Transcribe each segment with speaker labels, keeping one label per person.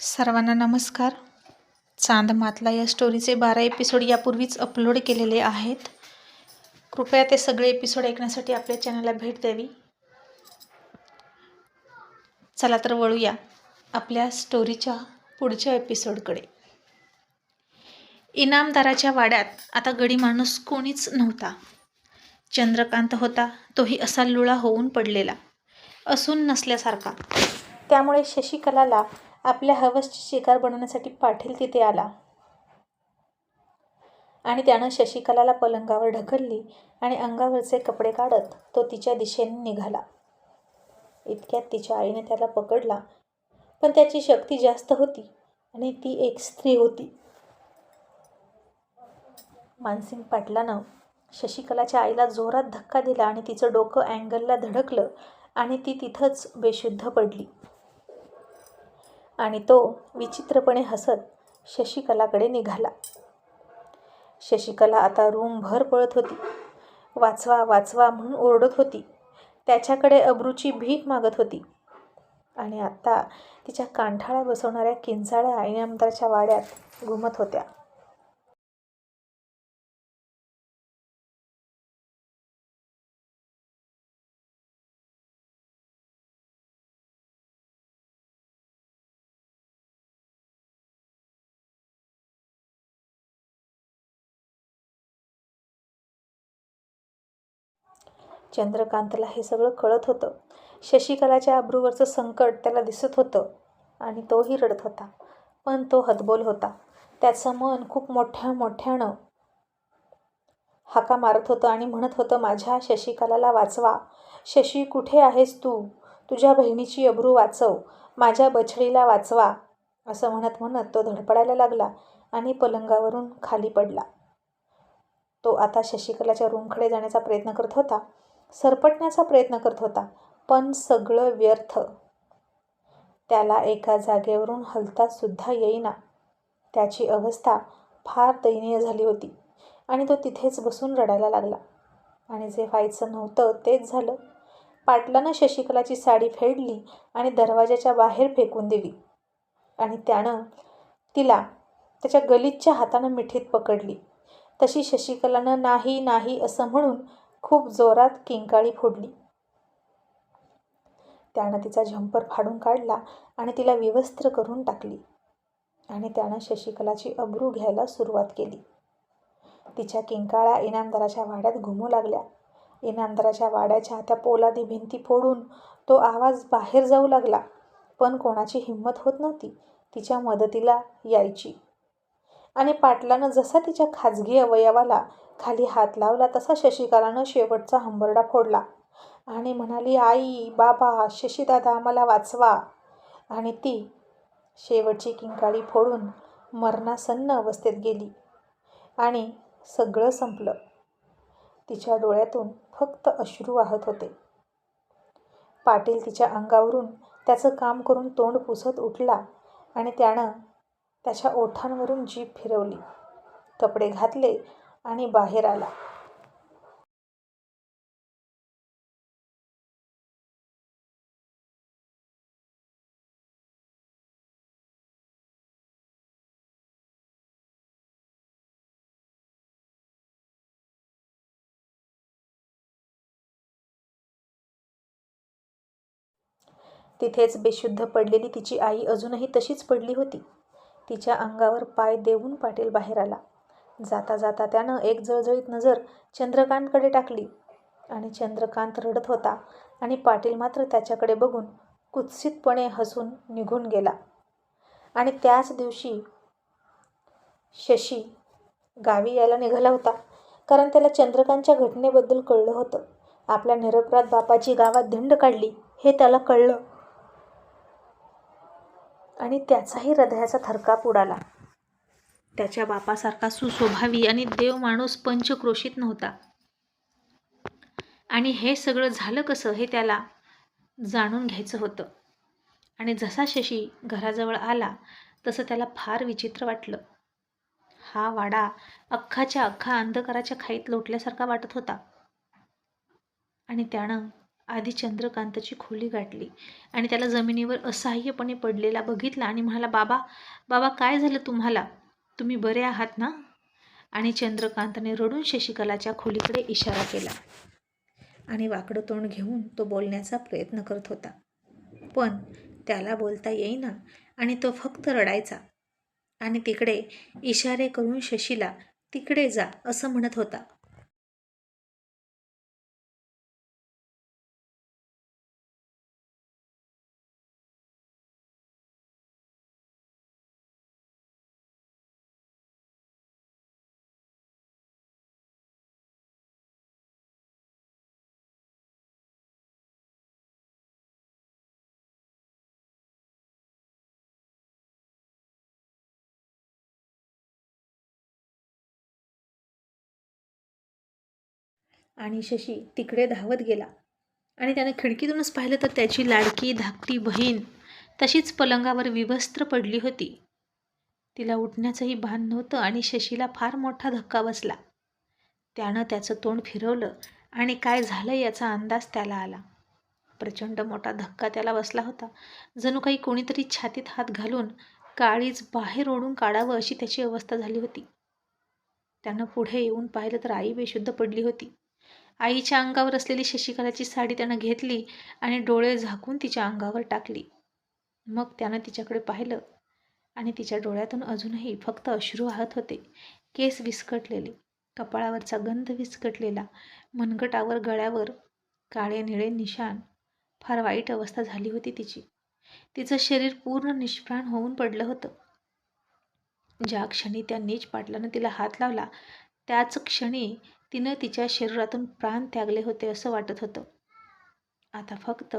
Speaker 1: सर्वांना नमस्कार. चांदमातला या स्टोरीचे बारा एपिसोड यापूर्वीच अपलोड केलेले आहेत. कृपया ते सगळे एपिसोड ऐकण्यासाठी आपल्या चॅनलला भेट द्यावी. चला तर वळूया आपल्या स्टोरीच्या पुढच्या एपिसोडकडे इनामदाराच्या वाड्यात आता गडी माणूस कोणीच नव्हता. चंद्रकांत होता तोही असा लुळा होऊन पडलेला. असून नसल्यासारखा. त्यामुळे शशिकलाला आपल्या हवसची शिकार बनवण्यासाठी पाटील तिथे आला. आणि त्यानं शशिकलाला पलंगावर ढकलली आणि अंगावरचे कपडे काढत तो तिच्या दिशेने निघाला. इतक्यात तिच्या आईने त्याला पकडला पण त्याची शक्ती जास्त होती आणि ती एक स्त्री होती. मानसिंग पाटलानं शशिकलाच्या आईला जोरात धक्का दिला आणि तिचं डोकं अँगलला धडकलं आणि ती तिथंच बेशुद्ध पडली. आणि तो विचित्रपणे हसत शशिकलाकडे निघाला. शशिकला आता रूमभर पळत होती. वाचवा वाचवा म्हणून ओरडत होती. त्याच्याकडे अब्रूची भीक मागत होती. आणि आत्ता तिच्या कांठाळा बसवणाऱ्या किंचाळ्या इनामदारच्या वाड्यात घुमत होत्या. चंद्रकांतला हे सगळं कळत होतं. शशिकलाच्या अब्रूवरचं संकट त्याला दिसत होतं आणि तोही रडत होता. पण तो हतबोल होता. त्याचं मन खूप मोठ्या मोठ्यानं हाका मारत होतं आणि म्हणत होतं माझ्या शशिकलाला वाचवा. शशी कुठे आहेस तू? तुझ्या बहिणीची अब्रू वाचव. माझ्या बछडीला वाचवा. असं म्हणत म्हणत तो धडपडायला लागला आणि पलंगावरून खाली पडला. तो आता शशिकलाच्या रूमकडे जाण्याचा प्रयत्न करत होता. सरपटण्याचा प्रयत्न करत होता पण सगळं व्यर्थ. त्याला एका जागेवरून हलता सुद्धा येईना. त्याची अवस्था फार दयनीय झाली होती आणि तो तिथेच बसून रडायला लागला. आणि जे व्हायचं नव्हतं तेच झालं. पाटलानं शशिकलाची साडी फेडली आणि दरवाजाच्या बाहेर फेकून दिली. आणि त्यानं तिला त्याच्या गलितच्या हातानं मिठीत पकडली. तशी शशिकलानं नाही नाही असं म्हणून खूप जोरात किंकाळी फोडली. त्यानं तिचा झंपर फाडून काढला आणि तिला विवस्त्र करून टाकली आणि त्यानं शशिकलाची अब्रू घ्यायला सुरुवात केली. तिच्या किंकाळ्या इनामदाराच्या वाड्यात घुमू लागल्या. इनामदाराच्या वाड्याच्या त्या पोलादी भिंती फोडून तो आवाज बाहेर जाऊ लागला. पण कोणाची हिंमत होत नव्हती. तिच्या मदतीला यायची. आणि पाटलानं जसा तिच्या खाजगी अवयवाला खाली हात लावला तसा शशिकलानं शेवटचा हंबरडा फोडला. आणि म्हणाली आई बाबा शशीदादा मला वाचवा. आणि ती शेवटची किंकाळी फोडून मरणासन्न अवस्थेत गेली. आणि सगळं संपलं. तिच्या डोळ्यातून फक्त अश्रू वाहत होते. पाटील तिच्या अंगावरून त्याचं काम करून तोंड पुसत उठला आणि त्यानं त्याच्या ओठांवरून जीभ फिरवली. कपडे घातले आणि बाहेर आला. तिथेच बेशुद्ध पडलेली तिची आई अजूनही तशीच पडली होती. तिच्या अंगावर पाय देऊन पाटील बाहेर आला. जाता जाता त्यानं एक जळजळीत नजर चंद्रकांतकडे टाकली आणि चंद्रकांत रडत होता आणि पाटील मात्र त्याच्याकडे बघून कुत्सितपणे हसून निघून गेला. आणि त्याच दिवशी शशी गावी यायला निघाला होता कारण त्याला चंद्रकांतच्या घटनेबद्दल कळलं होतं. आपल्या निरपराध बापाची गावात धिंड काढली हे त्याला कळलं. आणि त्याचाही हृदयाचा थरकाप उडाला. त्याच्या बापासारखा सुस्वभावी आणि देव माणूस पंचक्रोशीत नव्हता. आणि हे सगळं झालं कसं हे त्याला जाणून घ्यायचं होतं. आणि जसा शशी घराजवळ आला तसं त्याला फार विचित्र वाटलं. हा वाडा अख्खाच्या अख्खा अंधकाराच्या खाईत लोटल्यासारखा वाटत होता. आणि त्यानं आधी चंद्रकांतची खोली गाठली आणि त्याला जमिनीवर असहाय्यपणे पडलेला बघितला आणि म्हणाला बाबा बाबा काय झालं तुम्हाला? तुम्ही बरे आहात ना? आणि चंद्रकांतने रडून शशिकलाच्या खोलीकडे इशारा केला आणि वाकडं तोंड घेऊन तो बोलण्याचा प्रयत्न करत होता. पण त्याला बोलता येईना आणि तो फक्त रडायचा आणि तिकडे इशारे करून शशीला तिकडे जा असं म्हणत होता. आणि शशी तिकडे धावत गेला. आणि त्यानं खिडकीतूनच पाहिलं तर त्याची लाडकी धाकटी बहीण तशीच पलंगावर विवस्त्र पडली होती. तिला उठण्याचंही भान नव्हतं आणि शशीला फार मोठा धक्का बसला. त्यानं त्याचं तोंड फिरवलं आणि काय झालं याचा अंदाज त्याला आला. प्रचंड मोठा धक्का त्याला बसला होता. जणू काही कोणीतरी छातीत हात घालून काळीज बाहेर ओढून काढावं अशी त्याची अवस्था झाली होती. त्यानं पुढे येऊन पाहिलं तर आई बेशुद्ध पडली होती. आईच्या अंगावर असलेली शशिकलाची साडी त्यानं घेतली आणि डोळे झाकून तिच्या अंगावर टाकली. मग त्यानं तिच्याकडे पाहिलं आणि तिच्या डोळ्यातून अजूनही फक्त अश्रू वाहत होते. केस विस्कटलेले कपाळावरचा गंध विस्कटलेला मनगटावर गळ्यावर काळे निळे निशाण. फार वाईट अवस्था झाली होती तिची. तिचं शरीर पूर्ण निष्प्राण होऊन पडलं होतं. ज्या क्षणी त्या नीच पाटलानं तिला हात लावला त्याच क्षणी तिनं तिच्या शरीरातून प्राण त्यागले होते असं वाटत होतं. आता फक्त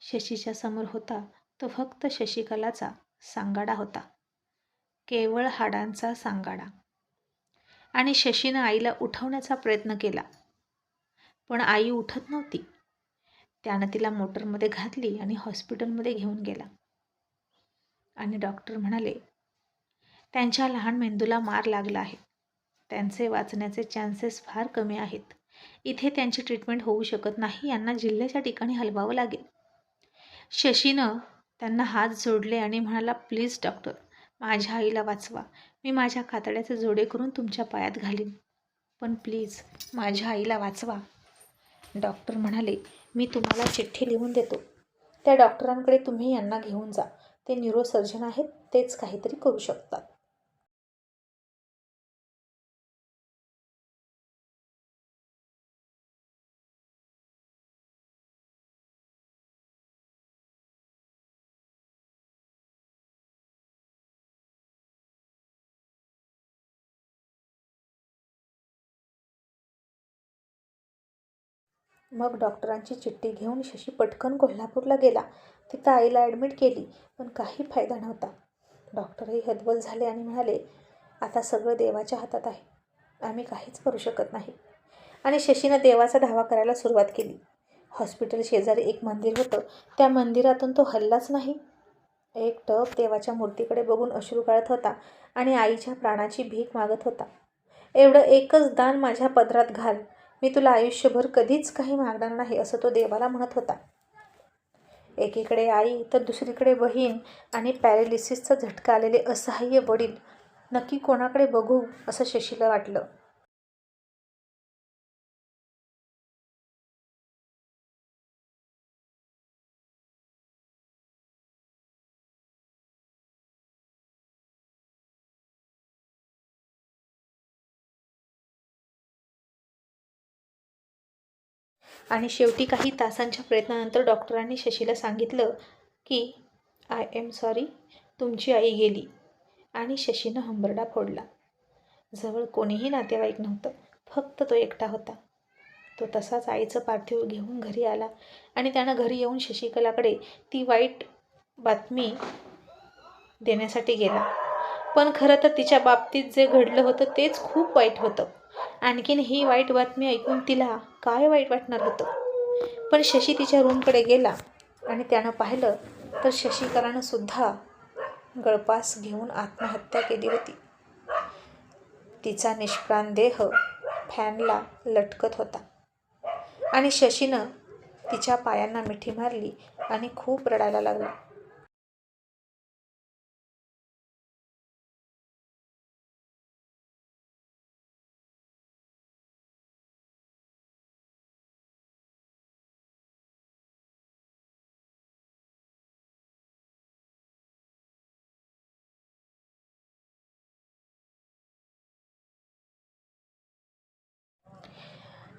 Speaker 1: शशीच्या समोर होता तो फक्त शशिकलाचा सांगाडा होता. केवळ हाडांचा सांगाडा. आणि शशीनं आईला उठवण्याचा प्रयत्न केला. पण आई उठत नव्हती. त्यानं तिला मोटरमध्ये घातली आणि हॉस्पिटलमध्ये घेऊन गेला. आणि डॉक्टर म्हणाले त्यांच्या लहान मेंदूला मार लागला आहे. त्यांचे वाचण्याचे चान्सेस फार कमी आहेत. इथे त्यांची ट्रीटमेंट होऊ शकत नाही यांना जिल्ह्याच्या ठिकाणी हलवावं लागेल. शशीनं त्यांना हात जोडले आणि म्हणाला प्लीज डॉक्टर माझ्या आईला वाचवा. मी माझ्या कातड्याचे जोडे करून तुमच्या पायात घालीन. पण प्लीज माझ्या आईला वाचवा. डॉक्टर म्हणाले मी तुम्हाला चिठ्ठी लिहून देतो. त्या डॉक्टरांकडे तुम्ही यांना घेऊन जा. ते न्यूरोसर्जन आहेत तेच काहीतरी करू शकतात. मग डॉक्टरांची चिठ्ठी घेऊन शशी पटकन कोल्हापूरला गेला. तिथं आईला ॲडमिट केली पण काही फायदा नव्हता. डॉक्टरही हतबल झाले आणि म्हणाले आता सगळं देवाच्या हातात आहे. आम्ही काहीच करू शकत नाही. आणि शशीनं देवाचा धावा करायला सुरुवात केली. हॉस्पिटल शेजारी एक मंदिर होतं. त्या मंदिरातून तो हल्लाच नाही. एक टप देवाच्या मूर्तीकडे बघून अश्रू काढत होता आणि आईच्या प्राणाची भीक मागत होता. एवढं एकच दान माझ्या पदरात घाल. मी तुला आयुष्यभर कधीच काही मागणार नाही असं तो देवाला म्हणत होता. एकीकडे आई तर दुसरीकडे बहीण आणि पॅरेलिसिसचा झटका आलेले असहाय्य वडील. नक्की कोणाकडे बघू असं शशीला वाटलं. आणि शेवटी काही तासांच्या प्रयत्नानंतर डॉक्टरांनी शशीला सांगितलं की आय एम सॉरी तुमची आई गेली. आणि शशीनं हंबरडा फोडला. जवळ कोणीही नातेवाईक नव्हतं फक्त तो एकटा होता. तो तसाच आईचं पार्थिव घेऊन घरी आला आणि त्यानं घरी येऊन शशिकलाकडे ती वाईट बातमी देण्यासाठी गेला. पण खरं तर तिच्या बाबतीत जे घडलं होतं तेच खूप वाईट होतं. आणखीन ही वाईट बातमी ऐकून तिला काय वाईट वाटणार होतं? पण शशी तिच्या रूमकडे गेला आणि त्यानं पाहिलं तर शशिकलानं सुद्धा गळपास घेऊन आत्महत्या केली होती. तिचा निष्प्राण देह फॅनला लटकत होता. आणि शशीनं तिच्या पायांना मिठी मारली आणि खूप रडायला लागला.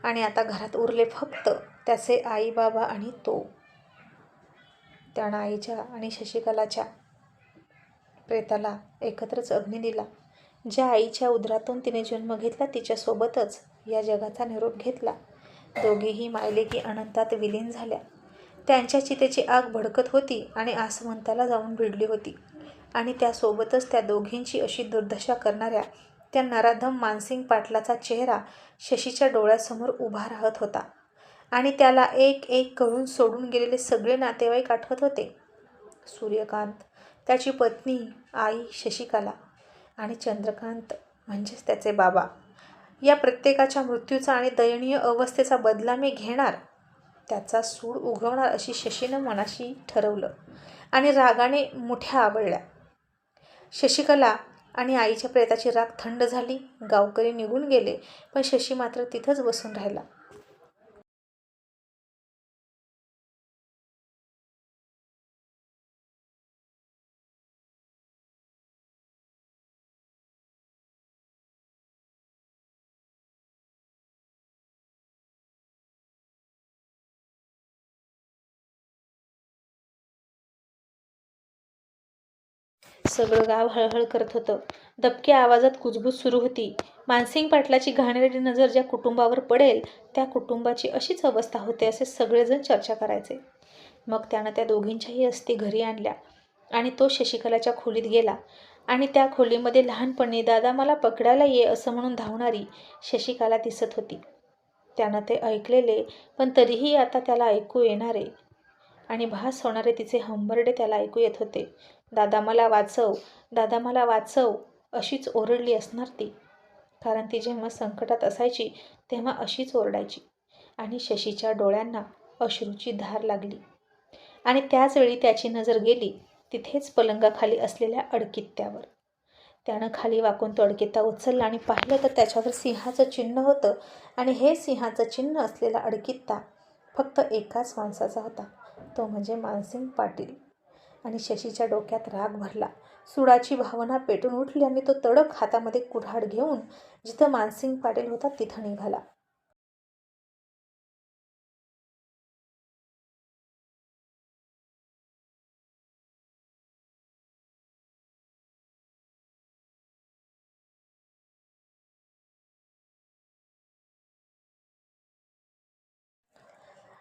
Speaker 1: आणि आता घरात उरले फक्त त्याचे आई बाबा आणि तो. त्यानं आईच्या आणि शशिकलाच्या प्रेताला एकत्रच अग्नी दिला. ज्या आईच्या उदरातून तिने जन्म घेतला तिच्यासोबतच या जगाचा निरोप घेतला. दोघेही मायलेकी अनंतात विलीन झाल्या. त्यांच्या चितेची आग भडकत होती आणि आसमंताला जाऊन भिडली होती. आणि त्यासोबतच त्या दोघींची अशी दुर्दशा करणाऱ्या त्या नराधम मानसिंग पाटलाचा चेहरा शशीच्या डोळ्यासमोर उभा राहत होता आणि त्याला एक एक करून सोडून गेलेले सगळे नातेवाईक आठवत होते. सूर्यकांत त्याची पत्नी आई शशिकला आणि चंद्रकांत म्हणजेच त्याचे बाबा. या प्रत्येकाच्या मृत्यूचा आणि दयनीय अवस्थेचा बदला मी घेणार. त्याचा सूड उगवणार अशी शशीनं मनाशी ठरवलं आणि रागाने मुठ्या आवडल्या शशिकला आणि आईच्या प्रेताची राग थंड झाली. गावकरी निघून गेले पण शशी मात्र तिथंच बसून राहिला. सगळं गाव हळहळ करत होतं. दबक्या आवाजात कुजबूज सुरू होती. मानसिंग पाटलाची घाणेरडी नजर ज्या कुटुंबावर पडेल त्या कुटुंबाची अशीच अवस्था होते असे सगळेजण चर्चा करायचे. मग त्यानं त्या दोघींच्याही अस्थी घरी आणल्या आणि तो शशिकलाच्या खोलीत गेला. आणि त्या खोलीमध्ये लहानपणी दादा मला पकडायला ये असं म्हणून धावणारी शशिकला दिसत होती. त्यानं ते ऐकलेले पण तरीही आता त्याला ऐकू येणारे आणि भास होणारे तिचे हंबरडे त्याला ऐकू येत होते. दादा मला वाचव दादा मला वाचव अशीच ओरडली असणार ती. कारण ती जेव्हा संकटात असायची तेव्हा अशीच ओरडायची. आणि शशीच्या डोळ्यांना अश्रूची धार लागली. आणि त्याचवेळी त्याची नजर गेली तिथेच पलंगाखाली असलेल्या अडकित्त्यावर त्यानं खाली वाकून तो अडकित्ता उचलला आणि पाहिलं तर त्याच्यावर सिंहाचं चिन्ह होतं. आणि हे सिंहाचं चिन्ह असलेला अडकित्ता फक्त एकाच माणसाचा होता. तो म्हणजे मानसिंग पाटील. आणि शशीच्या डोक्यात राग भरला. सुडाची भावना पेटून उठली आणि तो तडक हातामध्ये कुऱ्हाड घेऊन जिथं मानसिंग पाटील होता तिथं निघाला.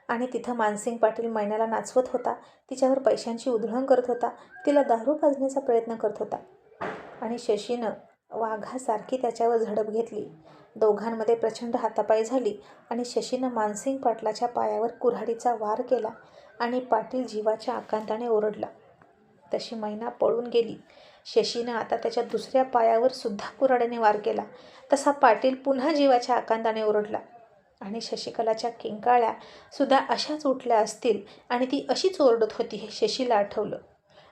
Speaker 1: आणि तिथं मानसिंग पाटील मैनाला नाचवत होता. तिच्यावर पैशांची उधळण करत होता. तिला दारू पाजण्याचा प्रयत्न करत होता. आणि शशीनं वाघासारखी त्याच्यावर झडप घेतली. दोघांमध्ये प्रचंड हातापाय झाली आणि शशीनं मानसिंग पाटलाच्या पायावर कुऱ्हाडीचा वार केला आणि पाटील जीवाच्या आकांताने ओरडला. तशी मैना पळून गेली. शशीनं आता त्याच्या दुसऱ्या पायावर सुद्धा कुऱ्हाडीने वार केला. तसा पाटील पुन्हा जीवाच्या आकांताने ओरडला. आणि शशिकलाच्या किंकाळ्या सुद्धा अशाच उठल्या असतील आणि ती अशीच ओरडत होती हे शशीला आठवलं.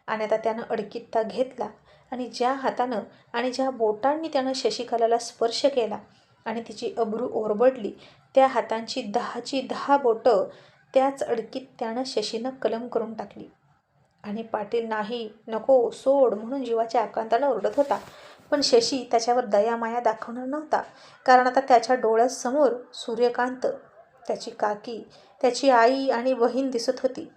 Speaker 1: आणि आता त्यानं अडकित्ता घेतला आणि ज्या हातानं आणि ज्या बोटांनी त्यानं शशिकलाला स्पर्श केला आणि तिची अब्रू ओरबडली त्या हातांची दहाची दहा बोटं त्याच अडकीत त्यानं शशीनं कलम करून टाकली. आणि पाटील नाही नको सोड म्हणून जीवाच्या आकांतानं ओरडत होता. पण शशी त्याच्यावर दयामाया दाखवणार नव्हता. कारण आता त्याच्या डोळ्यासमोर सूर्यकांत त्याची काकी त्याची आई आणि बहीण दिसत होती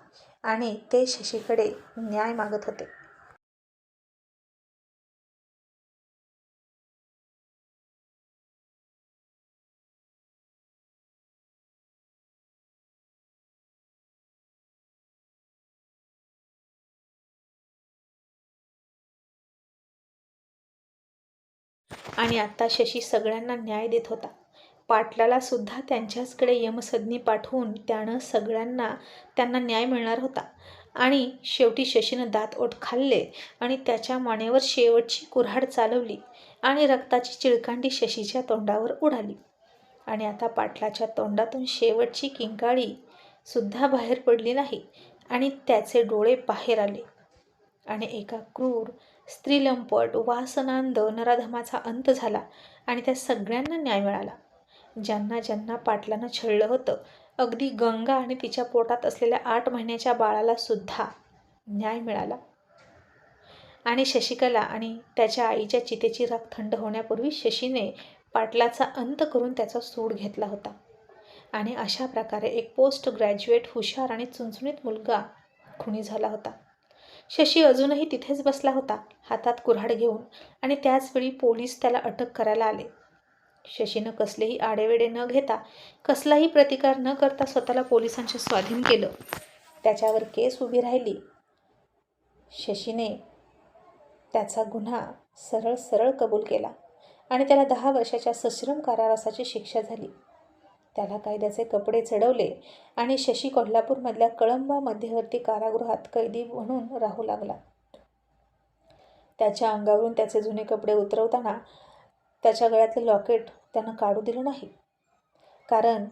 Speaker 1: आणि ते शशीकडे न्याय मागत होते. आणि आता शशी सगळ्यांना न्याय देत होता. पाटलाला सुद्धा त्यांच्याचकडे यमसदनी पाठवून त्यानं सगळ्यांना त्यांना न्याय मिळणार होता. आणि शेवटी शशीनं दात ओठ खाल्ले आणि त्याच्या मानेवर शेवटची कुऱ्हाड चालवली आणि रक्ताची चिळकांडी शशीच्या तोंडावर उडाली. आणि आता पाटलाच्या तोंडातून शेवटची किंकाळी सुद्धा बाहेर पडली नाही आणि त्याचे डोळे बाहेर आले. आणि एका क्रूर स्त्रीलंपट वासनांद नराधमाचा अंत झाला आणि त्या सगळ्यांना न्याय मिळाला. ज्यांना ज्यांना पाटलानं छळलं होतं अगदी गंगा आणि तिच्या पोटात असलेल्या आठ महिन्याच्या बाळाला सुद्धा न्याय मिळाला. आणि शशिकला आणि त्याच्या आईच्या चितेची राख थंड होण्यापूर्वी शशीने पाटलाचा अंत करून त्याचा सूड घेतला होता. आणि अशा प्रकारे एक पोस्ट ग्रॅज्युएट हुशार आणि चुणचुणीत मुलगा खुणी झाला होता. शशी अजूनही तिथेच बसला होता हातात कुऱ्हाड घेऊन आणि त्याचवेळी पोलीस त्याला अटक करायला आले. शशीनं कसलेही आडेवेडे न घेता कसलाही प्रतिकार न करता स्वतःला पोलिसांच्या स्वाधीन केलं. त्याच्यावर केस उभी राहिली. शशीने त्याचा गुन्हा सरळ सरळ कबूल केला आणि त्याला दहा वर्षाच्या सश्रम कारावासाची शिक्षा झाली. त्याला कायद्याचे कपडे चढवले आणि शशी कोल्हापूरमधल्या कळंबा मध्यवर्ती कारागृहात कैदी म्हणून राहू लागला. त्याच्या अंगावरून त्याचे जुने कपडे उतरवताना त्याच्या गळ्यातले लॉकेट त्यानं काढू दिलं नाही. कारण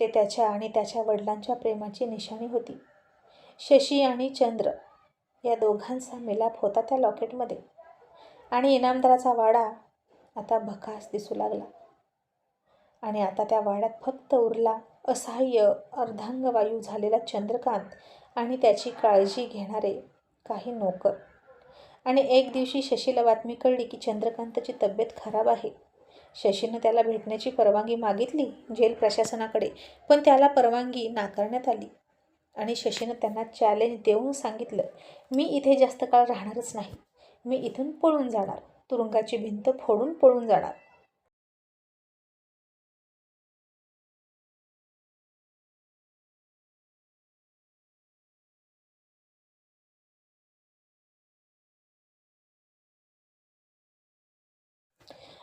Speaker 1: ते त्याच्या आणि त्याच्या वडिलांच्या प्रेमाची निशाणी होती. शशी आणि चंद्र या दोघांचा मिलाप होता त्या लॉकेटमध्ये. आणि इनामदाराचा वाडा आता भकास दिसू लागला. आणि आता त्या वाड्यात फक्त उरला असहाय्य अर्धांगवायू झालेला चंद्रकांत आणि त्याची काळजी घेणारे काही नोकर. आणि एक दिवशी शशीला बातमी कळली की चंद्रकांतची तब्येत खराब आहे. शशीनं त्याला भेटण्याची परवानगी मागितली जेल प्रशासनाकडे पण त्याला परवानगी नाकारण्यात आली. आणि शशीनं त्यांना चॅलेंज देऊन सांगितलं मी इथे जास्त काळ राहणारच नाही. मी इथून पळून जाणार. तुरुंगाची भिंत फोडून पळून जाणार.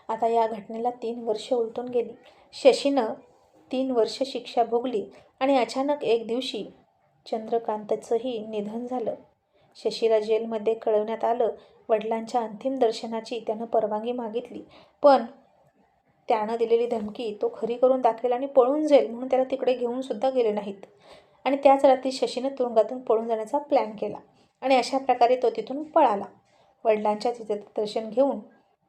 Speaker 1: आता या घटनेला तीन वर्ष उलटून गेली. शशीनं तीन वर्ष शिक्षा भोगली आणि अचानक एक दिवशी चंद्रकांतचंही निधन झालं. शशीला जेलमध्ये कळवण्यात आलं. वडिलांच्या अंतिम दर्शनाची त्यानं परवानगी मागितली. पण त्यानं दिलेली धमकी तो खरी करून दाखवेल आणि पळून जाईल म्हणून त्याला तिकडे घेऊन सुद्धा गेले नाहीत. आणि त्याच रात्री शशीनं तुरुंगातून पळून जाण्याचा प्लॅन केला आणि अशा प्रकारे तो तिथून पळाला. वडिलांच्या तिथे दर्शन घेऊन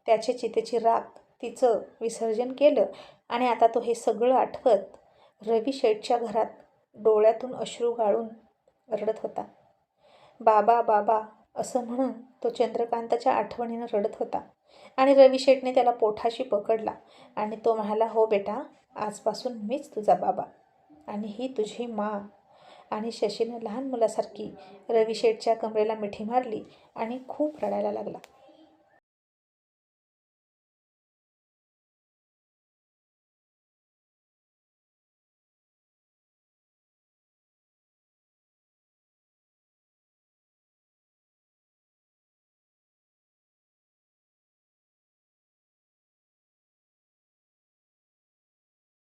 Speaker 1: त्याचे चितेची राख तिचं विसर्जन केलं आणि आता तो हे सगळं आठवत रवी शेठच्या घरात डोळ्यातून अश्रू गाळून रडत होता. बाबा बाबा असं म्हणून तो चंद्रकांताच्या आठवणीनं रडत होता आणि रवी शेठने त्याला पोठाशी पकडला आणि तो म्हणाला हो बेटा आजपासून मीच तुझा बाबा आणि ही तुझी मा. आणि शशीनं लहान मुलासारखी रवी शेठच्या कमरेला मिठी मारली आणि खूप रडायला लागला.